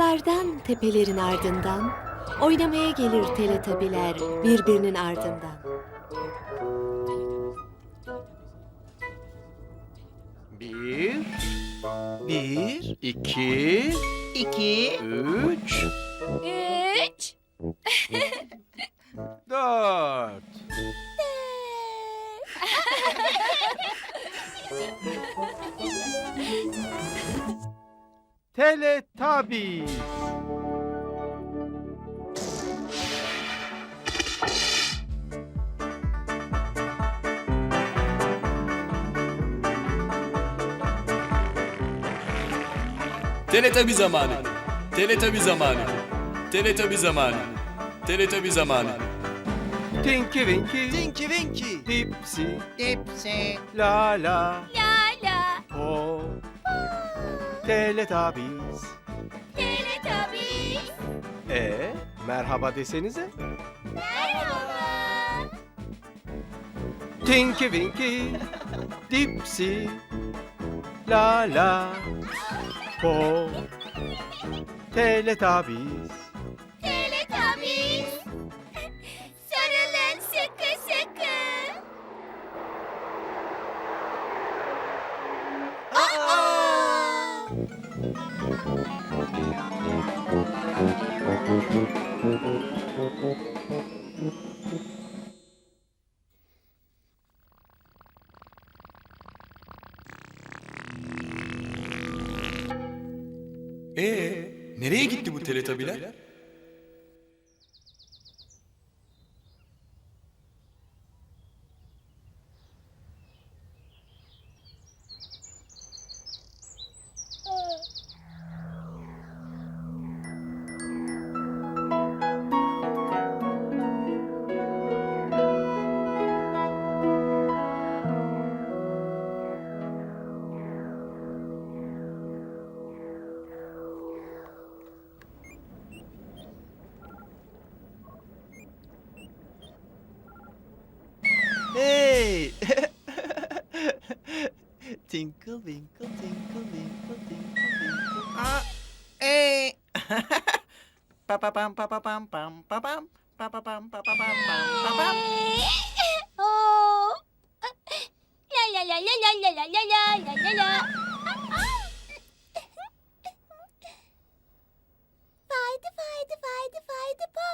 Uzaklardan tepelerin ardından oynamaya gelir teletabiler birbirinin ardından. Bir, bir, iki, İki. üç, Üç. Teletubbies. Teletabi zamanı. Teletabi zamanı. Teletabi zamanı. Teletabi zamanı. Tinky Winky, Tinky Winky. Dipsy, Dipsy. La La, La Teletubbies. Teletubbies. E, merhaba desenize. Merhaba. Tinky Winky, Dipsy, La La, Po. Teletubbies. Ee, nereye gitti bu teletabiler? Pa pa pam pa pa pam pam pa pam pa pa pam pa pa pam pam pa pam. Oh. La la la la la la la la la la la la. Faydı faydı faydı faydı po.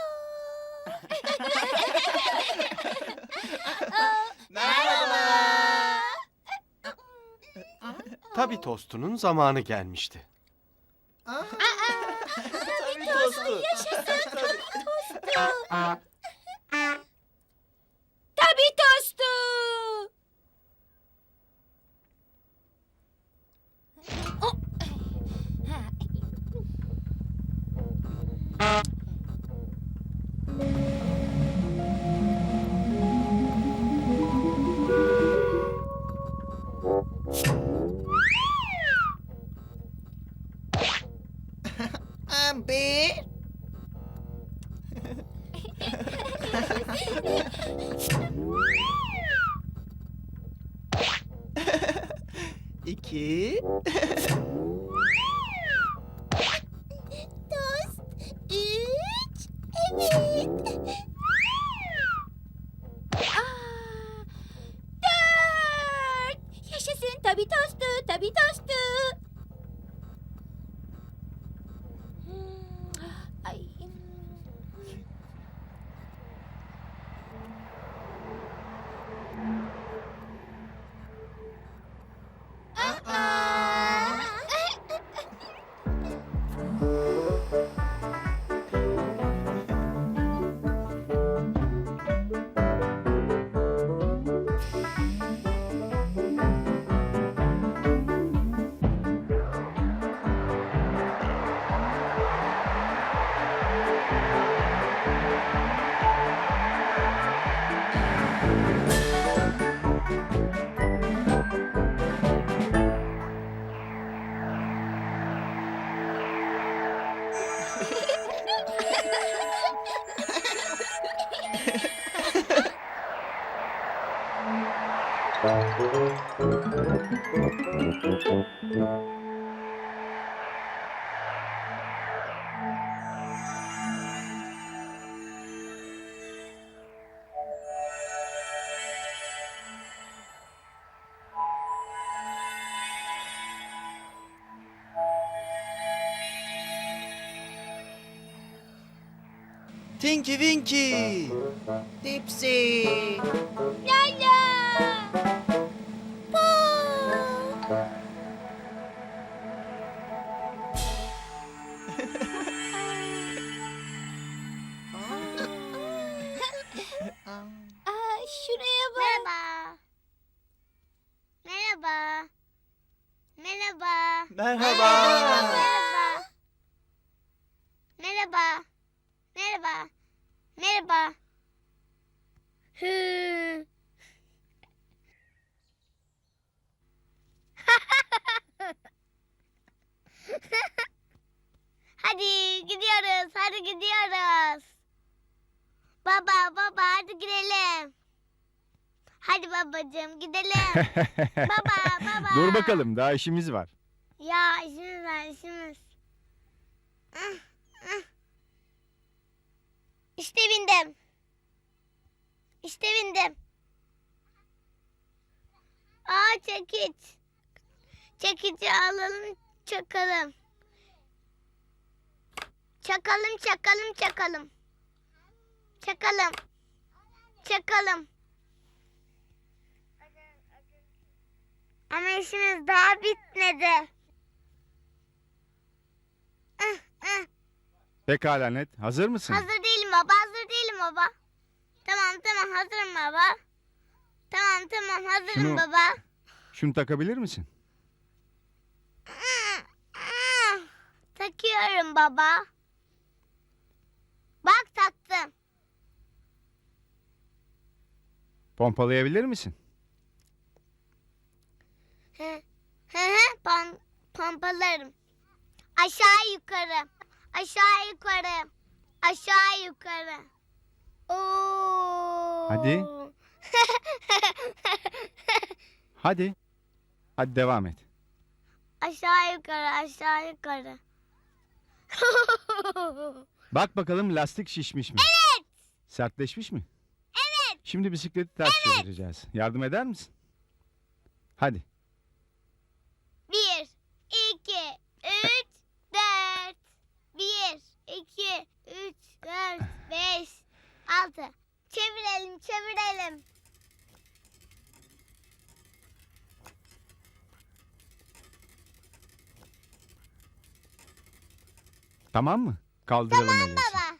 Merhaba. Tabi tostunun zamanı gelmişti. Tinky Winky. Dipsy. Lala. baba baba. Dur bakalım daha işimiz var. Ya işimiz var işimiz. Ah, ah. İşte bindim. İşte bindim. Aa çekiç. Çekici alalım çakalım. Çakalım çakalım çakalım. Çakalım. Çakalım. Ama işimiz daha bitmedi. Ah, ah. Pekala net. Hazır mısın? Hazır değilim baba, hazır değilim baba. Tamam tamam hazırım baba. Tamam tamam hazırım Şunu- baba. Şunu takabilir misin? Ah. Takıyorum baba. Bak taktım. Pompalayabilir misin? Hı hı hı, pam, pompalarım. Aşağı yukarı. Aşağı yukarı. Aşağı yukarı. Oo. Hadi. Hadi. Hadi devam et. aşağı yukarı, aşağı yukarı. Bak bakalım lastik şişmiş mi? Evet. Sertleşmiş mi? Evet. Şimdi bisikleti ters çevireceğiz. Yardım eder misin? Hadi. 16. Çevirelim, çevirelim. Tamam mı? Kaldıralım tamam baba.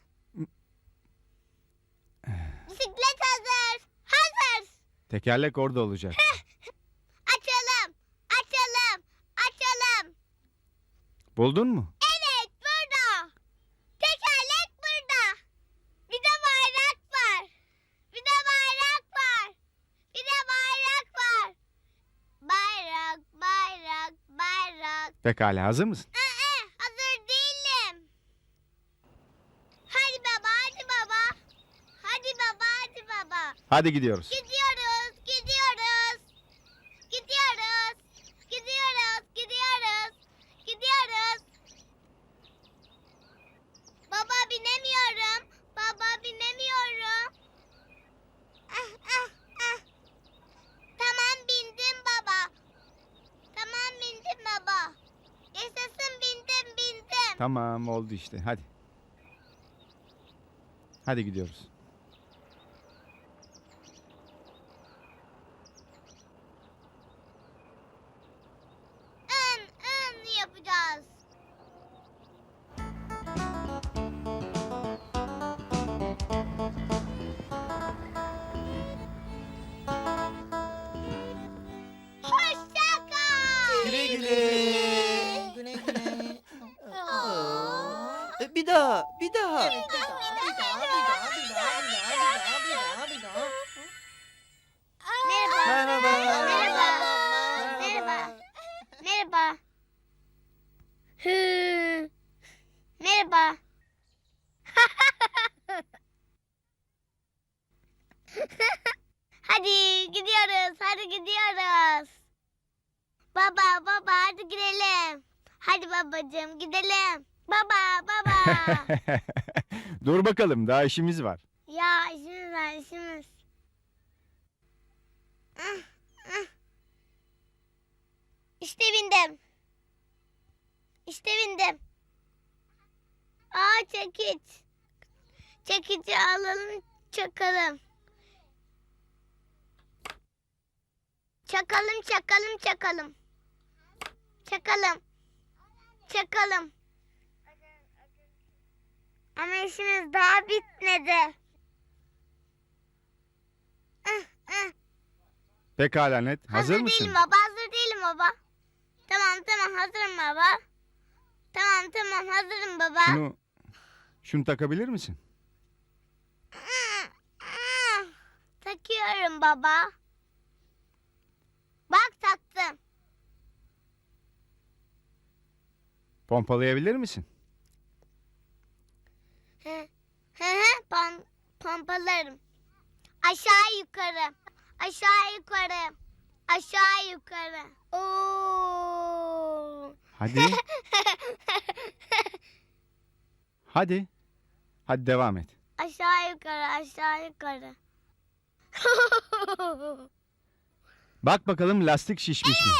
Bisiklet hazır. Hazır. Tekerlek orada olacak. açalım, açalım, açalım. Buldun mu? Pekala hazır mısın? Ee, hazır değilim. Hadi baba, hadi baba. Hadi baba, hadi baba. Hadi gidiyoruz. Gidiyoruz, gidiyoruz. Gidiyoruz. Gidiyoruz, gidiyoruz. Gidiyoruz. Baba binemiyorum. Baba binemiyorum. Ah, ah, ah. Tamam bindim baba. Tamam bindim baba. Yaşasın bindim bindim. Tamam oldu işte. Hadi. Hadi gidiyoruz. Daha, bir daha. Merhaba. Merhaba. Merhaba. Merhaba. Merhaba. Hı. Merhaba. hadi gidiyoruz. Hadi gidiyoruz. Baba baba hadi gidelim. Hadi babacığım gidelim. Baba baba. Dur bakalım daha işimiz var. ya işimiz var işimiz. Ah, ah. İşte bindim. İşte bindim. Aa çekiç. Çekici alalım çakalım. Çakalım çakalım çakalım. Çakalım. Çakalım. Ama işimiz daha bitmedi. Ah, ah. Pekala Net. Hazır, Hazır mısın? değilim baba, hazır değilim baba. Tamam tamam hazırım baba. Tamam tamam hazırım baba. Şunu şunu takabilir misin? Takıyorum baba. Bak taktım. Pompalayabilir misin? Aşağı yukarı. Aşağı yukarı. Aşağı yukarı. Oo. Hadi. Hadi. Hadi devam et. aşağı yukarı, aşağı yukarı. Bak bakalım lastik şişmiş mi?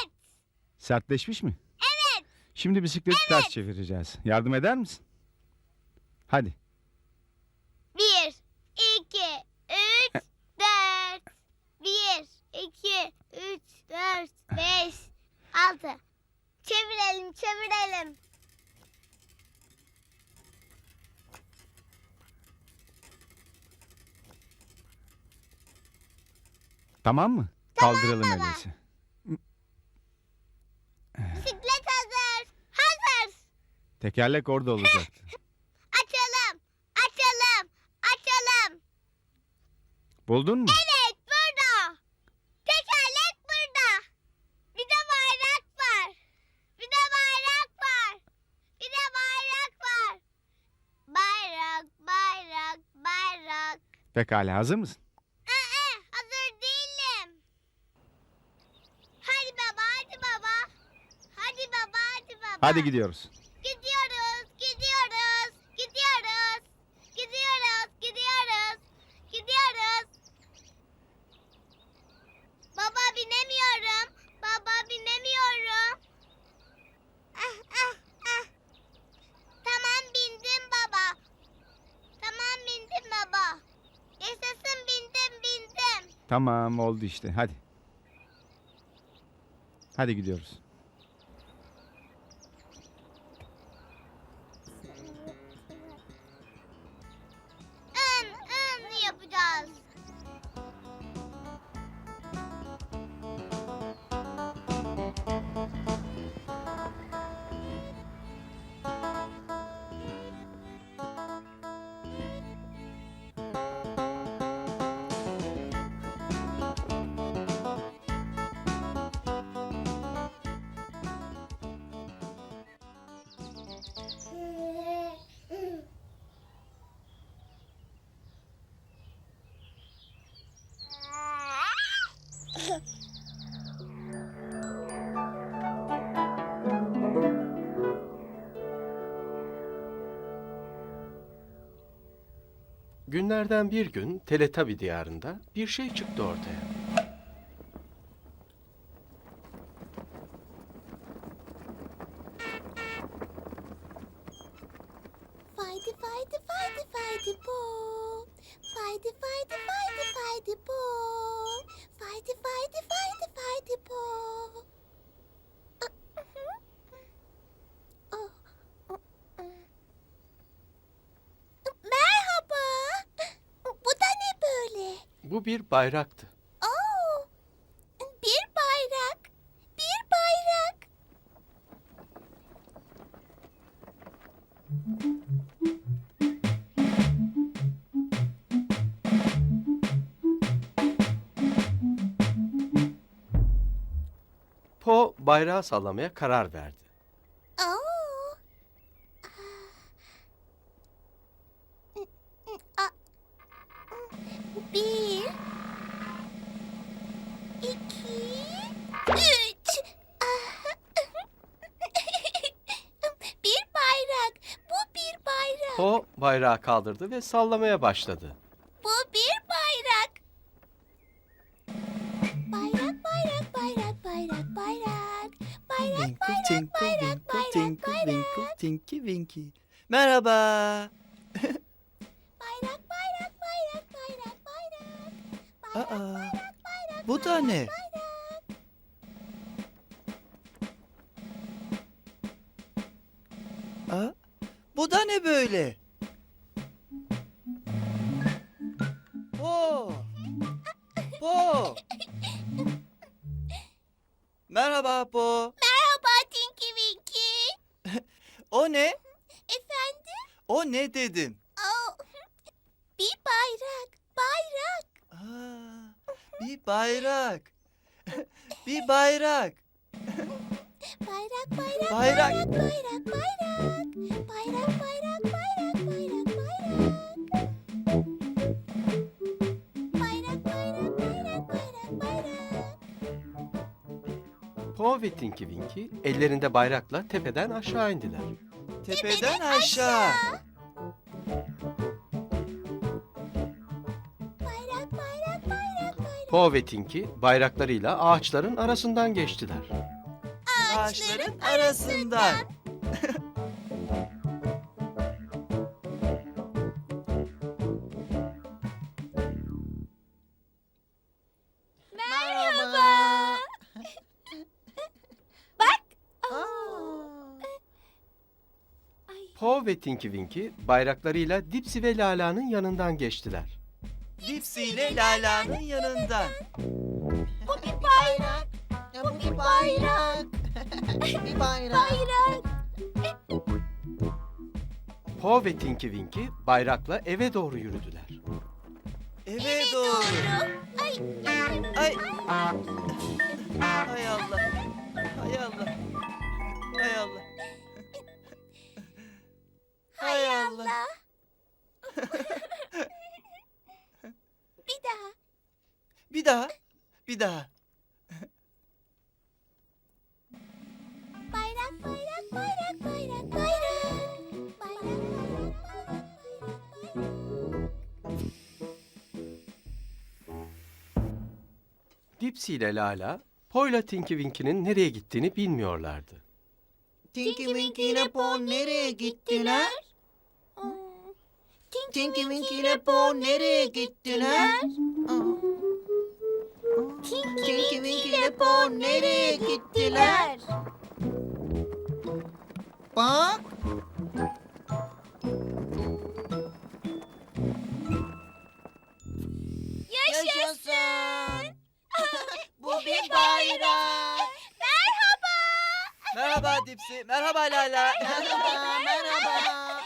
Sertleşmiş mi? evet. Şimdi bisikleti ters çevireceğiz. Yardım eder misin? Hadi. Bir, iki, üç, dört. Bir, iki, üç, dört, beş, altı. Çevirelim. Tamam mı? Kaldıralım öyleyse. Bisiklet hazır. Hazır. Tekerlek orada olacaktı. Açalım, açalım, açalım. Buldun mu? Evet, burada. Tekerlek burada. Bir de bayrak var. Bir de bayrak var. Bir de bayrak var. Bayrak, bayrak, bayrak. Pekala hazır mısın? Ee, hazır değilim. Hadi baba, hadi baba. Hadi baba, hadi baba. Hadi gidiyoruz. Gidiyoruz, gidiyoruz, gidiyoruz. Gidiyoruz, gidiyoruz. Gidiyoruz. Baba binemiyorum. Baba binemiyorum. Ah, ah, ah. Tamam bindim baba. Tamam bindim baba. Yaşasın bindim bindim. Tamam oldu işte. Hadi. Hadi gidiyoruz. Günlerden bir gün Teletabi diyarında bir şey çıktı ortaya. Faydı faydı faydı faydı bu. Faydı faydı faydı faydı bu. Faydı faydı faydı faydı bu. Merhaba. Bu da ne böyle? Bu bir bayraktı. Oo, bir bayrak. Bir bayrak. Po bayrağı sallamaya karar verdi. Oo. Aa. Bir. iki, Üç. bir bayrak. Bu bir bayrak. Bayrağı kaldırdı ve sallamaya başladı. Bu bir bayrak. Bayrak, bayrak, bayrak, bayrak, bayrak. Bayrak, Winkle bayrak, tinkle bayrak, winkle bayrak, tinkle bayrak. winkle tinky winky. Merhaba. Bayrak, Aa, bu da ne? Aa, bu da ne böyle? Oh, bir bayrak, bayrak. Aa, bir bayrak. bir bayrak. Bayrak, bayrak, Bayrak. bayrak, bayrak, bayrak. Bayrak, bayrak, bayrak, bayrak, bayrak. Bayrak, bayrak, bayrak, bayrak, bayrak. Po ve Tinky Winky ellerinde bayrakla tepeden aşağı indiler. Tepeden aşağı. Po ve bayraklarıyla ağaçların arasından geçtiler. Ağaçların arasından. Merhaba. Bak. Ay, Po ve Tinky Winky bayraklarıyla Dipsy ve Lala'nın yanından geçtiler. Dipsy ile Lala'nın yanından. bu bir bayrak. Bu bir bayrak. bir bayrak. Bayrak. Po ve Tinky Winky bayrakla eve doğru yürüdüler. Eve doğru. Ay. Ay. Hay Allah. Hay Allah. Hay Allah. Hay Allah. bir daha. Bir daha. Bir daha. Bayrak, bayrak, bayrak, bayrak, bayrak. Bayrak, bayrak, bayrak, bayrak, bayrak. Dipsy ile Lala, Po ile Tinky Winky'nin nereye gittiğini bilmiyorlardı. Tinky Winky ile Po nereye gittiler? Hmm. Tinky Winky ile Po nereye gittiler? Tinky Winky ile Po nereye gittiler? Bak. Yaşasın. Bu bir bayrak. Merhaba. Merhaba Dipsy. Merhaba Lala. Merhaba, merhaba.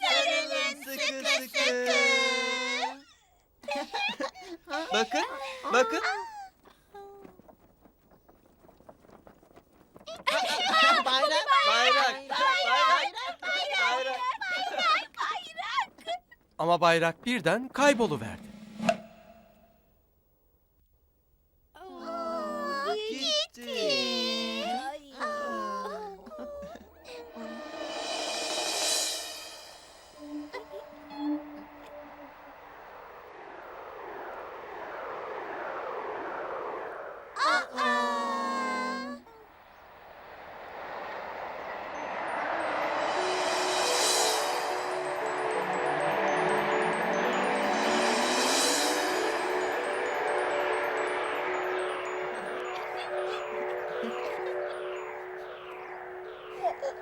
Sarılın sıkı sıkı. Bakın. Bakın. Bayrak. Bayrak. Bayrak. Bayrak. Ama bayrak birden kayboluverdi.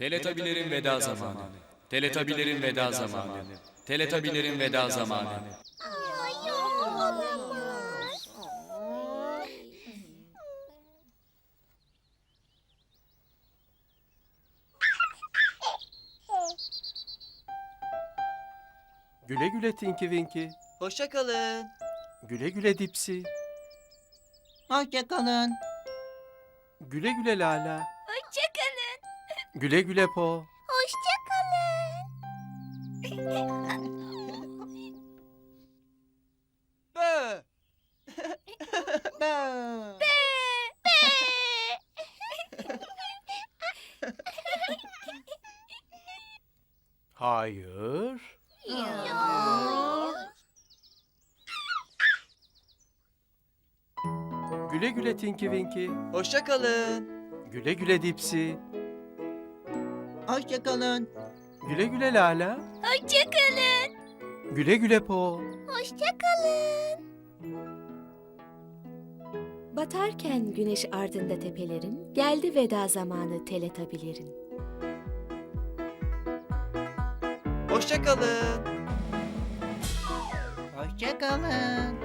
Teletabilerin veda zamanı. Teletabilerin veda zamanı. Teletabilerin veda zamanı. Ay yok olamaz. Güle güle Tinky Winky. Hoşça kalın. Güle güle Dipsy. Hoşça kalın. Güle güle Lala. Güle güle Po. Hoşçakalın. Bö. Bö. Hayır. Güle güle Tinky Winky. Hoşça kalın. Güle güle Dipsy. Hoşça kalın. Güle güle Lala. Hoşçakalın. Güle güle Po. Hoşçakalın. Batarken güneş ardında tepelerin, geldi veda zamanı teletabilerin. Hoşça kalın. Hoşça kalın.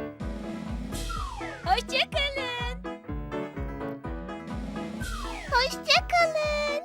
Hoşçakalın. Hoşçakalın. Hoşçakalın.